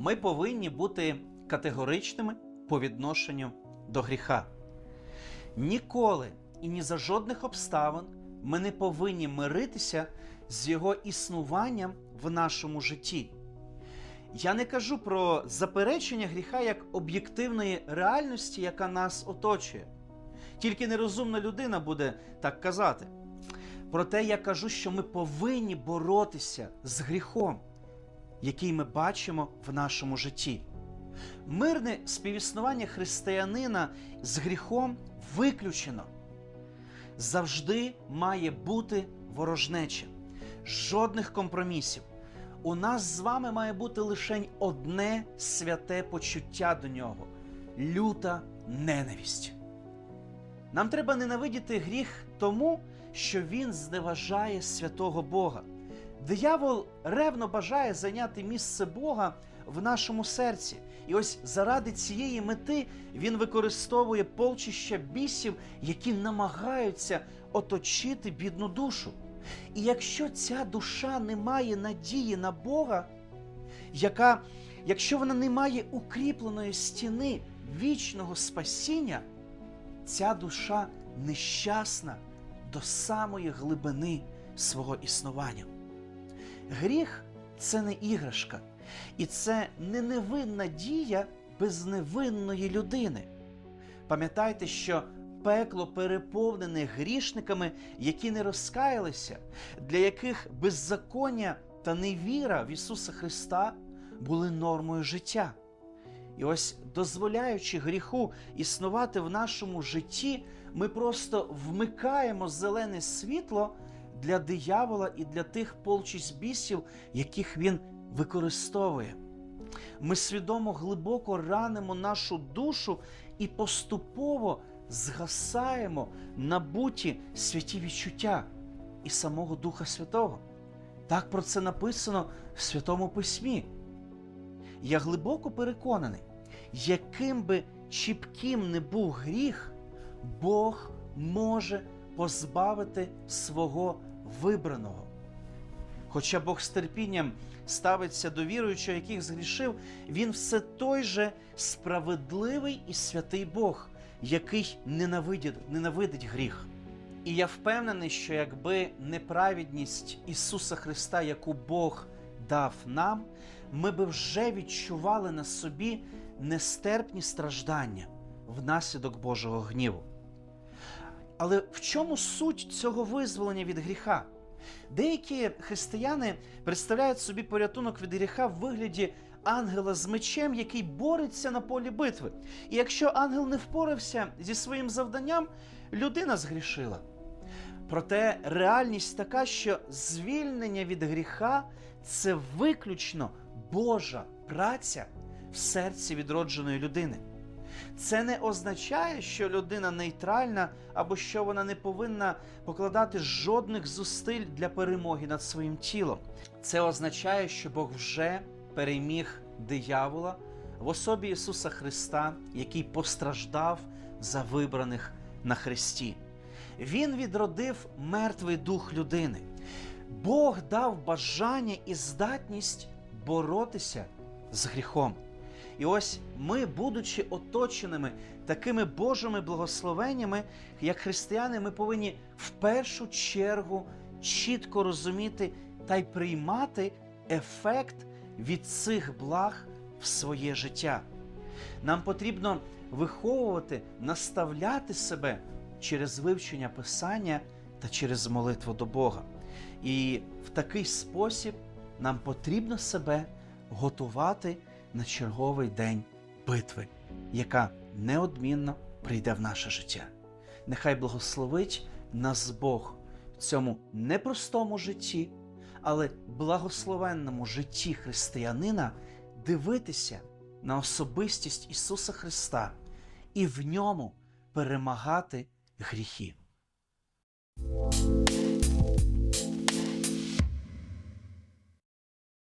ми повинні бути категоричними по відношенню до гріха. Ніколи і ні за жодних обставин ми не повинні миритися з його існуванням в нашому житті. Я не кажу про заперечення гріха як об'єктивної реальності, яка нас оточує. Тільки нерозумна людина буде так казати. Проте я кажу, що ми повинні боротися з гріхом, який ми бачимо в нашому житті. Мирне співіснування християнина з гріхом виключено. Завжди має бути ворожнеча, жодних компромісів. У нас з вами має бути лише одне святе почуття до нього люта ненависть. Нам треба ненавидіти гріх тому, що він зневажає святого Бога. Диявол ревно бажає зайняти місце Бога в нашому серці. І ось заради цієї мети він використовує полчища бісів, які намагаються оточити бідну душу. І якщо ця душа не має надії на Бога, яка, якщо вона не має укріпленої стіни вічного спасіння, ця душа нещасна до самої глибини свого існування. Гріх це не іграшка, і це не невинна дія безневинної людини. Пам'ятайте, що пекло переповнене грішниками, які не розкаялися, для яких беззаконня та невіра в Ісуса Христа були нормою життя. І ось, дозволяючи гріху існувати в нашому житті, ми просто вмикаємо зелене світло для диявола і для тих полчищ бісів, яких він використовує. Ми свідомо глибоко ранимо нашу душу і поступово згасаємо набуті святі відчуття і самого Духа Святого. Так про це написано в Святому Письмі. Я глибоко переконаний, яким би чіпким не був гріх, Бог може позбавити свого вибраного. Хоча Бог з терпінням ставиться до віруючого, яких згрішив, він все той же справедливий і святий Бог, який ненавидить, ненавидить гріх. І я впевнений, що якби неправедність Ісуса Христа, яку Бог дав нам, ми би вже відчували на собі нестерпні страждання внаслідок Божого гніву. Але в чому суть цього визволення від гріха? Деякі християни представляють собі порятунок від гріха в вигляді ангела з мечем, який бореться на полі битви. І якщо ангел не впорався зі своїм завданням, людина згрішила. Проте реальність така, що звільнення від гріха це виключно Божа праця в серці відродженої людини. Це не означає, що людина нейтральна або що вона не повинна покладати жодних зусиль для перемоги над своїм тілом. Це означає, що Бог вже переміг диявола в особі Ісуса Христа, який постраждав за вибраних на Христі. Він відродив мертвий дух людини. Бог дав бажання і здатність боротися з гріхом. І ось ми, будучи оточеними такими Божими благословеннями, як християни, ми повинні в першу чергу чітко розуміти та й приймати ефект від цих благ в своє життя. Нам потрібно виховувати, наставляти себе через вивчення Писання та через молитву до Бога. І в такий спосіб нам потрібно себе готувати на черговий день битви, яка неодмінно прийде в наше життя. Нехай благословить нас Бог в цьому непростому житті, але благословенному житті християнина дивитися на особистість Ісуса Христа і в ньому перемагати гріхи.